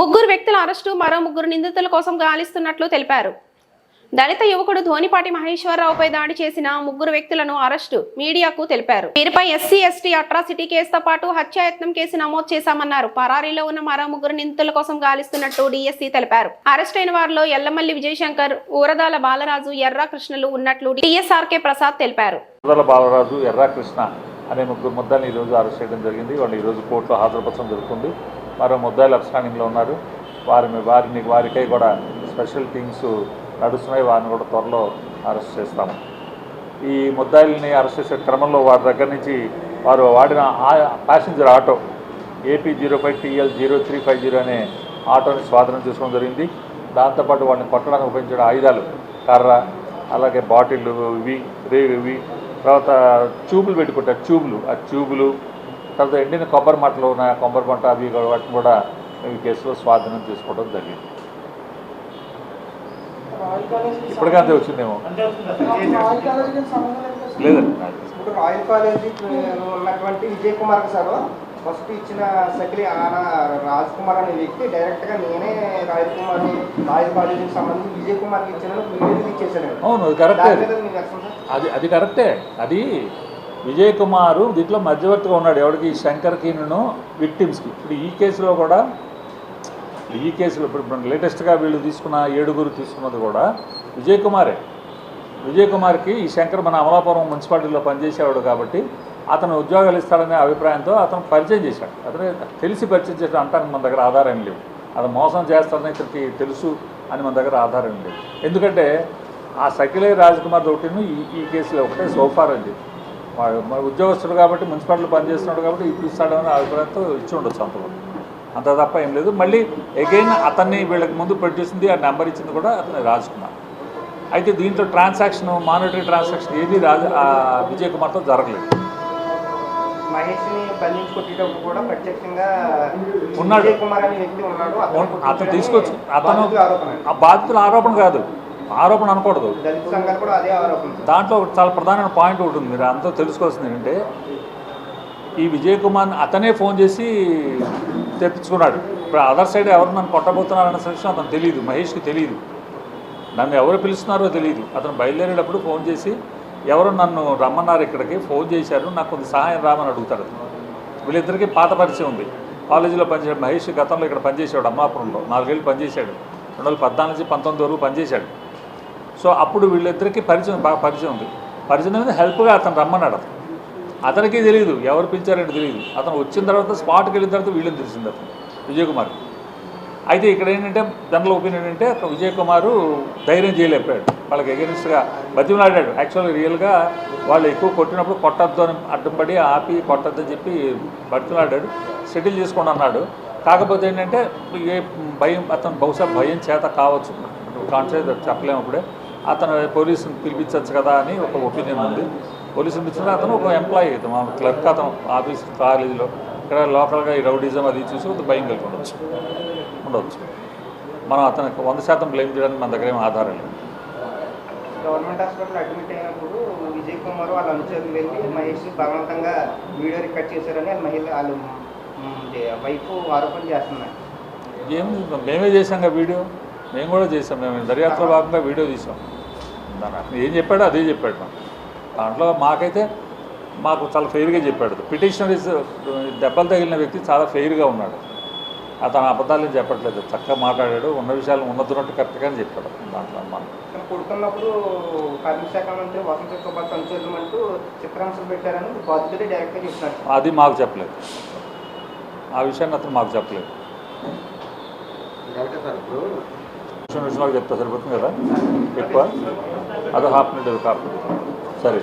ముగ్గురు వ్యక్తుల అరెస్టు మరో ముగ్గురు నిందితుల కోసం గాలిస్తున్నట్లు తెలిపారు. దళిత యువకుడు ధోనిపాటి మహేశ్వరరావుపై దాడి చేసిన ముగ్గురు వ్యక్తులను అరెస్టు మీడియాకు తెలిపారు. వీరిపై ఎస్సీ ఎస్టీ అట్రాసిటీ కేసుతో పాటు హత్యాయత్నం కేసు నమోదు చేశామన్నారు. పరారీలో ఉన్న మరో ముగ్గురు నిందితుల కోసం గాలిస్తున్నట్టు డిఎస్సీ తెలిపారు. అరెస్ట్ అయిన వారిలో ఎల్లమల్లి విజయశంకర్ ఊరదాల బాలరాజు ఎర్రా కృష్ణలు ఉన్నట్లు టీఎస్ఆర్కే ప్రసాద్ తెలిపారు. బాలరాజు బాలరాజు ఎర్రాకృష్ణ అనే ముగ్గురు ముద్దాయిని ఈరోజు అరెస్ట్ చేయడం జరిగింది. వాళ్ళు ఈరోజు కోర్టులో హాజరుపరచడం జరుగుతుంది. మరో ముద్దాయిలు అప్స్టాండింగ్లో ఉన్నారు. వారిని వారిని వారికై కూడా స్పెషల్ టీమ్స్ నడుస్తున్నాయి. వారిని కూడా త్వరలో అరెస్ట్ చేస్తాము. ఈ ముద్దాయిల్ని అరెస్ట్ చేసే క్రమంలో వారి దగ్గర నుంచి వారు వాడిన ఆ- passenger auto AP zero five TL zero three five zero అనే ఆటోని స్వాధీనం చేసుకోవడం జరిగింది. దాంతోపాటు వాడిని కొట్టడానికి ఉపయోగించిన ఆయుధాలు కర్ర అలాగే బాటిళ్ళు ఇవి రేవి ఇవి తర్వాత ట్యూబులు పెట్టుకుంటారు. ట్యూబులు. ఆ ట్యూబులు తర్వాత ఎండిన కొబ్బరి మట్టలు ఉన్న కొబ్బరి మంట అవి వాటిని కూడా ఈ కేసులో స్వాధీనం చేసుకోవడం జరిగింది. ఇప్పటికే అంతే వచ్చిందేమో. లేదండి రాయల్ కాలేజీ ఉన్నటువంటి విజయ్ కుమార్ సార్ ఫస్ట్ ఇచ్చిన సకిలి ఆన రాజ్ కుమార్ అనే వ్యక్తి డైరెక్ట్గా నేనే రాయల్ కుమార్ రాయల్ కాలేజీకి సంబంధించి విజయ్ కుమార్కి ఇచ్చిన అవును అది కరెక్టే. అది అది కరెక్టే. అది విజయ్ కుమారు దీంట్లో మధ్యవర్తిగా ఉన్నాడు. ఎవరికి శంకర్కిను విక్టిమ్స్కి ఇప్పుడు ఈ కేసులో కూడా ఈ కేసులో ఇప్పుడు లేటెస్ట్గా వీళ్ళు తీసుకున్న ఏడుగురు తీసుకున్నది కూడా విజయ్ కుమారే విజయ్ కుమార్కి ఈ శంకర్ మన అమలాపురం మున్సిపాలిటీలో పనిచేసేవాడు కాబట్టి అతను ఉద్యోగాలు ఇస్తాడనే అభిప్రాయంతో అతను పరిచయం చేశాడు. అతనే తెలిసి పరిచయం చేశాడు అంటానికి మన దగ్గర ఆధారం లేవు. అతను మోసం చేస్తాడని ఇతనికి తెలుసు అని మన దగ్గర ఆధారం లేదు. ఎందుకంటే ఆ సకిలే రాజ్కుమార్ ఒకటిను ఈ ఈ కేసులో ఒకటే సోఫార్ అండి చెప్పి మన ఉద్యోగస్తుడు కాబట్టి మున్సిపాలిటీలో పనిచేస్తున్నాడు కాబట్టి ఇప్పిస్తాడని అభిప్రాయంతో ఇచ్చి ఉండొచ్చు అంతలో అంత తప్ప ఏం లేదు. మళ్ళీ అగైన్ అతన్ని వీళ్ళకి ముందు పెట్టేసింది ఆ నెంబర్ ఇచ్చింది కూడా అతను రాజ్ కుమార్ అయితే దీంట్లో ట్రాన్సాక్షన్ మానిటరీ ట్రాన్సాక్షన్ ఏది రాజ ఆ విజయ్ కుమార్తో జరగలేదు. బంధించి కొట్టేటప్పుడు కూడా ప్రత్యక్షంగా ఉన్నాడు. అతను తీసుకొచ్చు అతను ఆ బాధితుల ఆరోపణ కాదు. ఆరోపణ అనకూడదు. దాంట్లో చాలా ప్రధానమైన పాయింట్ ఒకటి ఉంది. మీరు అంతా తెలుసుకోవాల్సింది ఏంటంటే ఈ విజయ్ కుమార్ అతనే ఫోన్ చేసి తెప్పించుకున్నాడు. ఇప్పుడు అదర్ సైడ్ ఎవరు నన్ను కొట్టబోతున్నారన్న విషయం అతను తెలియదు మహేష్కి తెలియదు. నన్ను ఎవరు పిలుస్తున్నారో తెలియదు. అతను బయలుదేరేటప్పుడు ఫోన్ చేసి ఎవరు నన్ను రమ్మన్నారు ఇక్కడికి ఫోన్ చేశారు నాకు కొంత సహాయం రామని అడుగుతాడు వీళ్ళిద్దరికీ పాత పరిచయం ఉంది. కాలేజీలో పనిచేసాడు మహేష్ గతంలో ఇక్కడ పనిచేసాడు అమ్మాపురంలో. నాలుగేళ్ళు పనిచేశాడు. రెండు వేల పద్నాలుగు నుంచి పంతొమ్మిది వరకు పనిచేశాడు. సో అప్పుడు వీళ్ళిద్దరికీ పరిచయం బాగా పరిచయం ఉంది. పరిచయం మీద హెల్ప్గా అతను రమ్మన్నాడు అతను. అతనికి తెలియదు ఎవరు పిలిచారని తెలియదు అతను వచ్చిన తర్వాత స్పాట్కి వెళ్ళిన తర్వాత వీళ్ళని తెలిసింది అతను విజయ్ కుమార్ అయితే ఇక్కడ ఏంటంటే దానిలో ఒపీనియన్ ఏంటంటే అతను విజయ్ కుమారు ధైర్యం చేయలేకపోయాడు. వాళ్ళకి ఎగెనిస్ట్గా బతిమలాడాడు. యాక్చువల్గా రియల్గా వాళ్ళు ఎక్కువ కొట్టినప్పుడు కొట్టద్దు అని అడ్డం పడి ఆపి కొట్టద్దు అని చెప్పి బతిమలాడాడు సెటిల్ చేసుకోండి అన్నాడు. కాకపోతే ఏంటంటే ఏ భయం అతను బహుశా భయం చేత కావచ్చు. కాన్షియస్ చెప్పలేము అప్పుడే. అతను పోలీసుని పిలిపించవచ్చు కదా అని ఒక ఒపీనియన్ ఉంది. పోలీసుని పిలిచిన అతను ఒక ఎంప్లాయీ మా క్లర్క్ అతను ఆఫీస్ కాలేజీలో ఇక్కడ లోకల్గా ఈ రౌడీజం అది చూసి కొంత భయం కలిగి ఉండొచ్చు. ఉండవచ్చు మనం అతనికి వంద శాతం బ్లేమ్ చేయడానికి మన దగ్గర ఏం ఆధారం లేదు. గవర్నమెంట్ హాస్పిటల్ అడ్మిట్ అయినప్పుడు విజయ్ కుమార్ వాళ్ళ అనుచరులు వెళ్ళి మహేష్ బలవంతంగా వీడియో రికార్డ్ చేశారని మహిళ వాళ్ళు వైపు ఆరోపణ చేస్తున్నారు. ఏం మేమే చేసాం కదా వీడియో? మేము కూడా చేసాం మేము దర్యాప్తులో భాగంగా వీడియో తీసాం దాని అతను ఏం చెప్పాడో అదే చెప్పాడు మాకు. దాంట్లో మాకైతే మాకు చాలా ఫెయిర్గా చెప్పాడు. పిటిషనర్ ఇస్ దెబ్బలు తగిలిన వ్యక్తి చాలా ఫెయిర్గా ఉన్నాడు. అతను అబద్ధాలు చెప్పట్లేదు. చక్కగా మాట్లాడాడు. ఉన్న విషయాలు ఉన్నతున్నట్టు కరెక్ట్గానే చెప్పాడు దాంట్లో మనం ఇక్కడ కొడుతున్నప్పుడు కార్మిక మంత్రి వసంత అంటూ చిత్రాంశాలు పెట్టారని డైరెక్ట్గా అది మాకు చెప్పలేదు. ఆ విషయాన్ని అతను మాకు చెప్పలేదు. వచ్చిన విషయంలో చెప్తా సరిపోతుంది కదా? ఎక్కువ? అదో హాఫ్ మినిట్ హాఫ్ మినిట్ సరే.